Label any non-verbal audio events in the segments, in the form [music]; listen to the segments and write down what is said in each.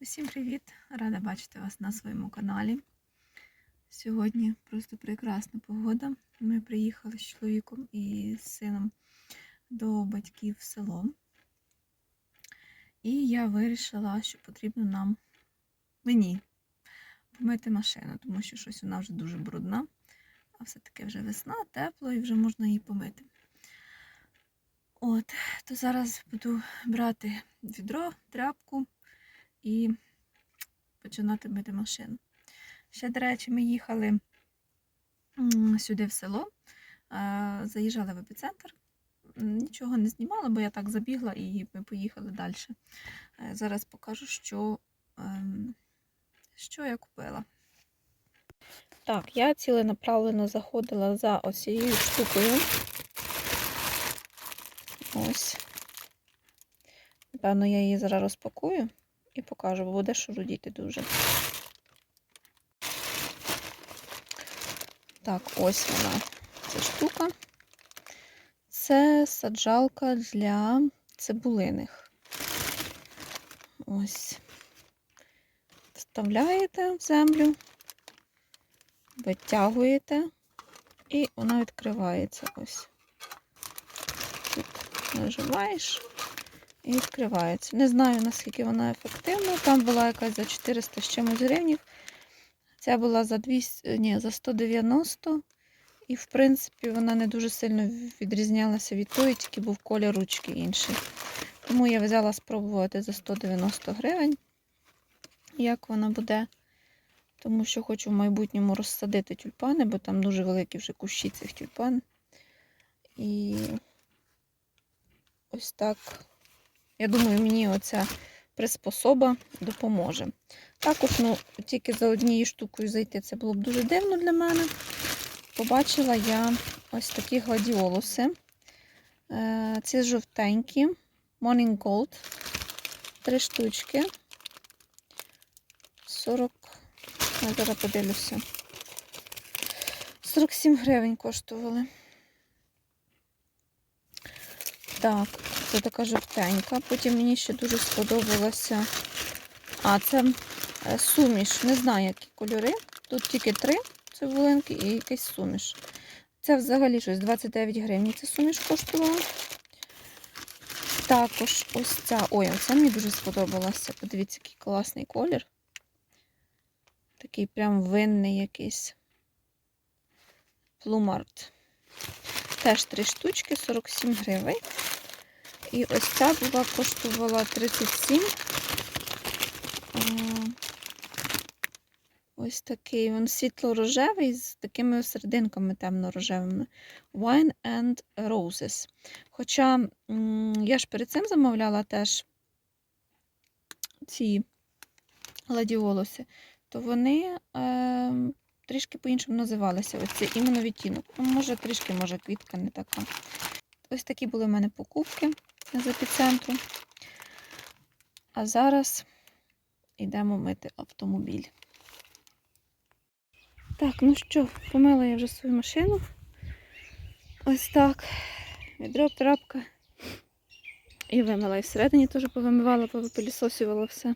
Усім привіт! Рада бачити вас на своєму каналі. Сьогодні просто прекрасна погода. Ми приїхали з чоловіком і з сином до батьків в село. І я вирішила, що потрібно нам мені помити машину, тому що щось вона вже дуже брудна, а все-таки вже весна, тепло і вже можна її помити. От, то зараз буду брати відро, тряпку і починати мити машину. Ще, до речі, ми їхали сюди в село, заїжджали в епіцентр. Нічого не знімала, бо я так забігла і ми поїхали далі. Е, Зараз покажу, що, ем, що я купила. Так, я ціленаправленно заходила за ось штукою. Ось. Напевно, я її зараз розпакую і покажу, бо буде шурудіти дуже. Так, ось вона, ця штука. Це саджалка для цибулиних. Ось. Вставляєте в землю, витягуєте, і вона відкривається ось. Тут нажимаєш і відкривається. Не знаю, наскільки вона ефективна. Там була якась за 400 з чимось гривнів. Ця була за 200, ні, за 190. І, в принципі, вона не дуже сильно відрізнялася від тої, тільки був колір ручки інший. Тому я взяла спробувати за 190 гривень, як вона буде. Тому що хочу в майбутньому розсадити тюльпани, бо там дуже великі вже кущі цих тюльпан. І ось так. Я думаю, мені оця приспособа допоможе. Також, ну, тільки за однією штукою зайти це було б дуже дивно для мене. Побачила я ось такі гладіолуси. Е, Ці жовтенькі, Morning Gold. Три штучки. 40. Я зараз подивлюся. 47 гривень коштували. Так, це така жовтенька. Потім мені ще дуже сподобалося. А, це е, суміш. Не знаю, які кольори. Тут тільки три цибулинки і якийсь суміш. Це взагалі щось 29 гривень. Це суміш коштувала. Також ось ця. Ой, оця мені дуже сподобалася. Подивіться, який класний колір. Такий прям винний якийсь. Плумарт. Теж три штучки, 47 гривень. І ось ця була коштувала 37. Ось такий він світло-рожевий з такими серединками темно-рожевими. Wine and Roses. Хоча я ж перед цим замовляла теж ці гладіолуси, то вони е, трішки по-іншому називалися. Ось це іменно відтінок. Ну, може, трішки, може, квітка не така. Ось такі були в мене покупки з епіцентру. А зараз йдемо мити автомобіль. Так, ну що, помила я вже свою машину. Ось так. Відро, трапка. І вимила. І всередині теж повимивала, повипилісосювала все.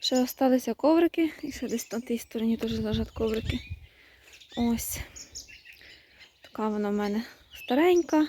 Ще залишилися коврики. І ще десь на тій стороні теж лежать коврики. Ось. Така вона в мене старенька.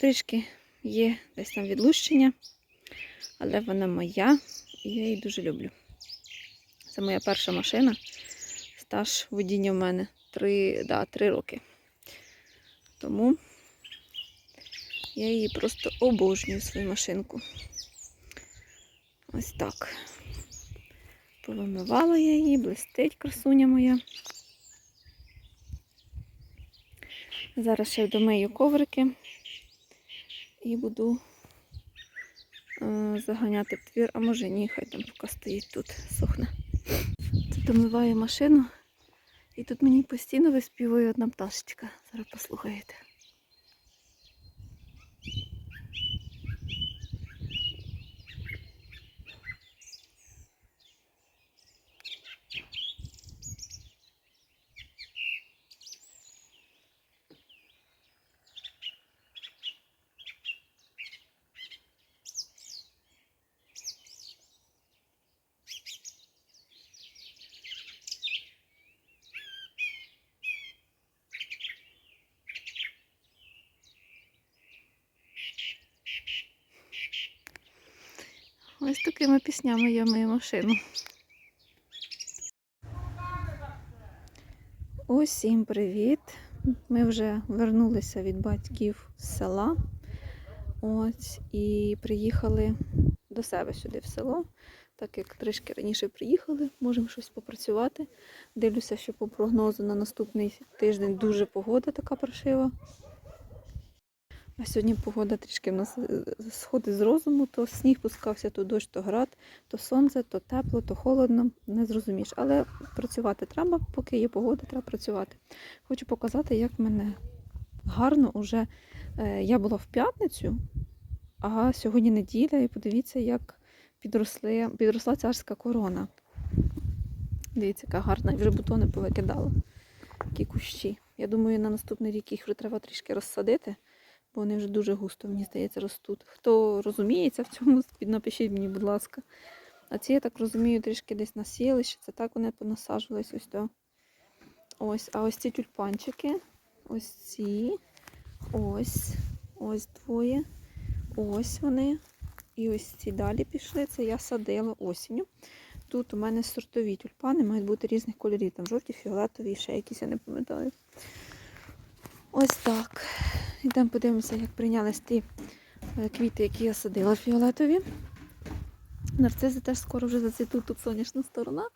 Трішки є десь там відлущення. Але вона моя і я її дуже люблю. Це моя перша машина. Стаж водіння в мене 3, да, 3 роки. Тому я її просто обожнюю свою машинку. Ось так. Повимивала я її, блистить красуня моя. Зараз ще домию коврики і буду е, заганяти в твір, а може ні, хай там поки стоїть тут, сохне. Це домиваю машину. І тут мені постійно виспівує одна пташечка. Зараз послухаєте. Такими піснями я мию машину. Усім привіт! Ми вже вернулися від батьків з села. Ось, і приїхали до себе сюди в село. Так як трішки раніше приїхали, можемо щось попрацювати. Дивлюся, що по прогнозу на наступний тиждень дуже погода така паршива. А сьогодні погода трішки в нас е, сходить з розуму, то сніг пускався, то дощ, то град, то сонце, то тепло, то холодно, не зрозумієш. Але працювати треба, поки є погода, треба працювати. Хочу показати, як мене гарно уже. е, Я була в п'ятницю, а сьогодні неділя, і подивіться, як підросли, підросла царська корона. Дивіться, яка гарна, вже бутони повикидала. Такі кущі. Я думаю, на наступний рік їх вже треба трішки розсадити вони вже дуже густо, мені здається, ростуть. Хто розуміється в цьому, [laughs] напишіть мені, будь ласка. А ці, я так розумію, трішки десь насіяли, ще це так вони понасаджувались ось до. Ось, а ось ці тюльпанчики, ось ці, ось, ось двоє, ось вони. І ось ці далі пішли. Це я садила осінню. Тут у мене сортові тюльпани, мають бути різних кольорів. Там жовті, фіолетові, ще якісь, я не пам'ятаю. Ось так. Йдемо подивимося, як прийнялись ті е, квіти, які я садила фіолетові. Нарцизи теж скоро вже зацвітуть тут сонячна сторона.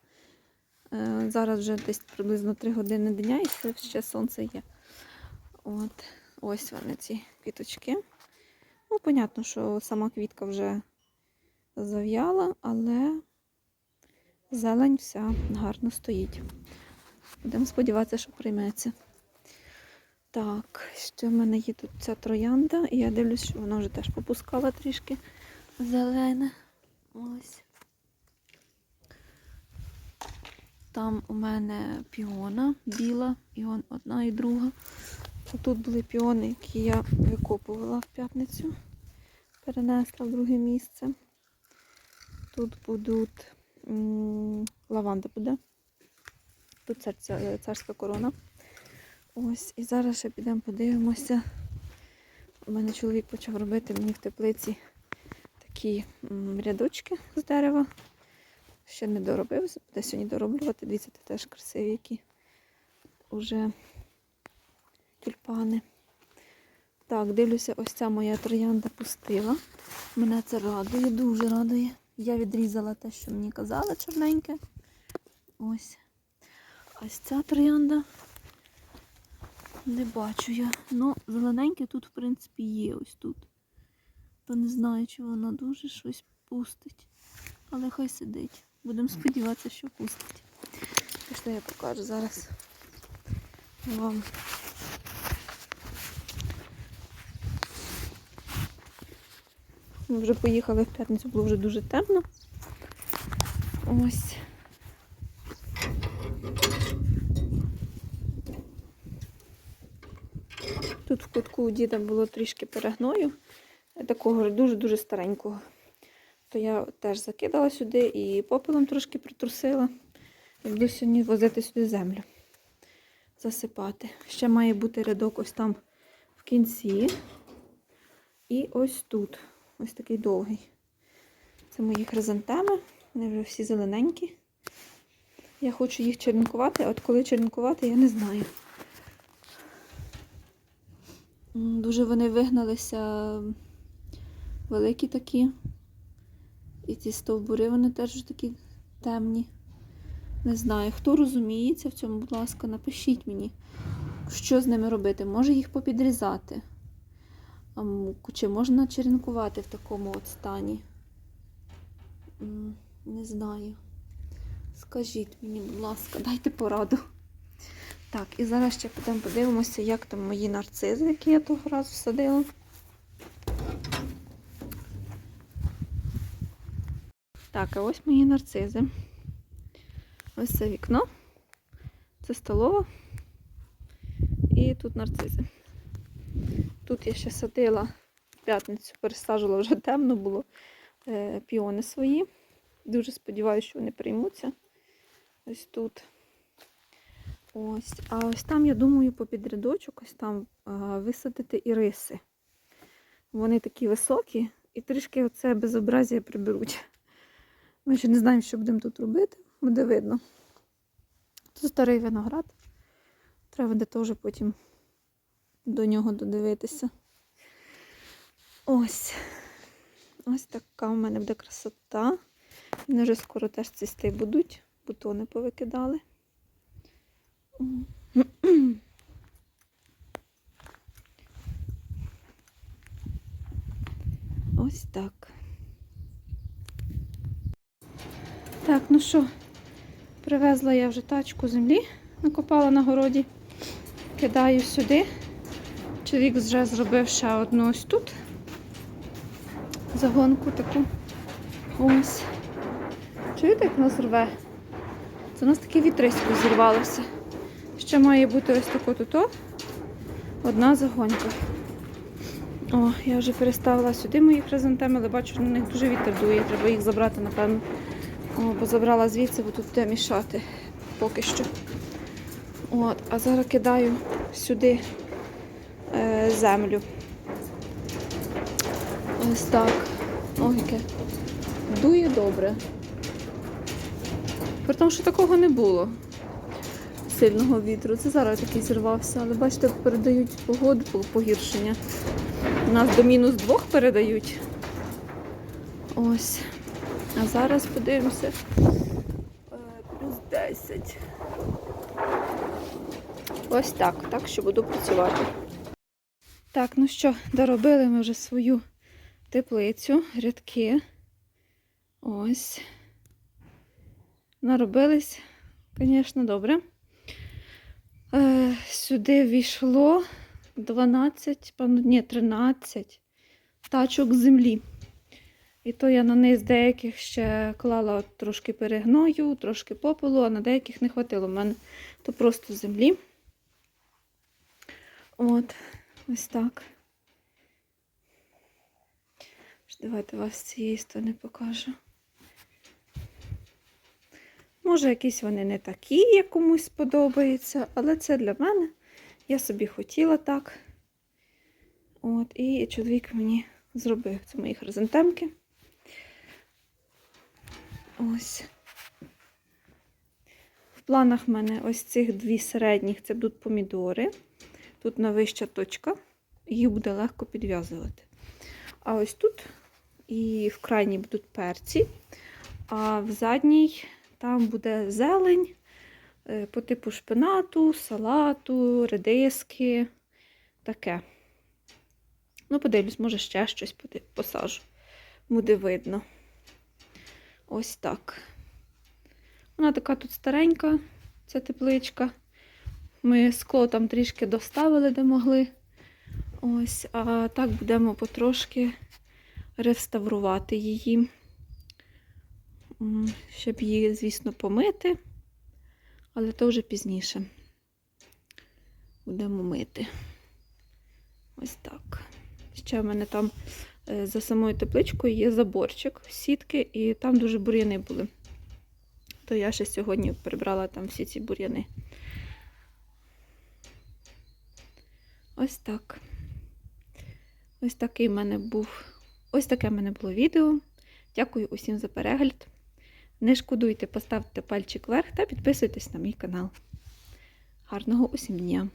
Е, Зараз вже десь приблизно 3 години дня і ще- ще сонце є. От, ось вони ці квіточки. Ну, понятно, що сама квітка вже зав'яла, але зелень вся гарно стоїть. Будемо сподіватися, що прийметься. Так, ще в мене є тут ця троянда, і я дивлюсь, що вона вже теж попускала трішки зелене. Ось. Там у мене піона біла, і он одна і друга. Тут були піони, які я викопувала в п'ятницю, перенесла в друге місце. Тут будуть лаванда буде. Тут цар, ця- царська корона. Ось, і зараз ще підемо подивимося. У мене чоловік почав робити мені в теплиці такі рядочки з дерева. Ще не доробив, буде сьогодні дороблювати. Дивіться, це теж красиві які уже тюльпани. Так, дивлюся, ось ця моя троянда пустила. Мене це радує, дуже радує. Я відрізала те, що мені казали, чорненьке. Ось. Ось ця троянда не бачу я. Ну, зелененьке тут, в принципі, є ось тут. То не знаю, чи вона дуже щось пустить. Але хай сидить. Будемо сподіватися, що пустить. Пішли, я покажу зараз вам. Ми вже поїхали в п'ятницю, було вже дуже темно. Ось. Кутку у діда було трішки перегною, такого дуже-дуже старенького. То я теж закидала сюди і попелом трошки притрусила. І буду сьогодні возити сюди землю, засипати. Ще має бути рядок ось там в кінці. І ось тут. Ось такий довгий. Це мої хризантеми. Вони вже всі зелененькі. Я хочу їх черенкувати, а от коли черенкувати, я не знаю. Дуже вони вигналися великі такі. І ці стовбури вони теж такі темні. Не знаю, хто розуміється в цьому, будь ласка, напишіть мені, що з ними робити. Може їх попідрізати. Чи можна черенкувати в такому от стані? Не знаю. Скажіть мені, будь ласка, дайте пораду. Так, і зараз ще підемо подивимося, як там мої нарцизи, які я того разу садила. Так, а ось мої нарцизи. Ось це вікно. Це столова. І тут нарцизи. Тут я ще садила в п'ятницю, пересаджувала вже темно було е, піони свої. Дуже сподіваюся, що вони приймуться. Ось тут. Ось. А ось там, я думаю, попід рядочок ось там а, висадити іриси. Вони такі високі і трішки оце безобразія приберуть. Ми ще не знаємо, що будемо тут робити. Буде видно. Тут старий виноград. Треба буде теж потім до нього додивитися. Ось. Ось така у мене буде красота. Вони вже скоро теж цвісти будуть. Бутони повикидали. Ось так. Так, ну що, привезла я вже тачку землі, накопала на городі, кидаю сюди. Чоловік вже зробив ще одну ось тут. Загонку таку. Ось. Чуєте, як нас рве? Це у нас таке вітрисько зірвалося. Ще має бути ось тако тут. Одна загонька. О, я вже переставила сюди мої хризантеми, але бачу, на них дуже вітер дує. Треба їх забрати, напевно. О, бо забрала звідси, бо тут буде мішати поки що. От, а зараз кидаю сюди е, землю. Ось так. Ой, яке. Дує добре. При тому, що такого не було сильного вітру. Це зараз такий зірвався, але бачите, передають погоду по- погіршення. У нас до мінус двох передають. Ось. А зараз подивимося. Е, Плюс 10. Ось так. Так що буду працювати. Так, ну що, доробили ми вже свою теплицю, рядки. Ось. Наробились, звісно, добре. Е, сюди війшло 12, певно, ні, 13 тачок землі. І то я на низ деяких ще клала от трошки перегною, трошки попелу, а на деяких не хватило. У мене то просто землі. От, ось так. Давайте вас з цієї сторони покажу. Може, якісь вони не такі, як комусь сподобається, але це для мене. Я собі хотіла так. От, і чоловік мені зробив. Це мої хризантемки. Ось. В планах в мене ось цих дві середніх це будуть помідори. Тут найвища точка, їх буде легко підв'язувати. А ось тут і в крайній будуть перці, а в задній там буде зелень е, по типу шпинату, салату, редиски. Таке. Ну, подивлюсь, може ще щось посажу. Буде видно. Ось так. Вона така тут старенька, ця тепличка. Ми скло там трішки доставили, де могли. Ось, а так будемо потрошки реставрувати її. Щоб її, звісно, помити, але то вже пізніше. Будемо мити. Ось так. Ще в мене там е, за самою тепличкою є заборчик сітки, і там дуже бур'яни були. То я ще сьогодні прибрала там всі ці бур'яни. Ось так. Ось такий в мене був. Ось таке в мене було відео. Дякую усім за перегляд. Не шкодуйте, поставте пальчик вверх та підписуйтесь на мій канал. Гарного усім дня!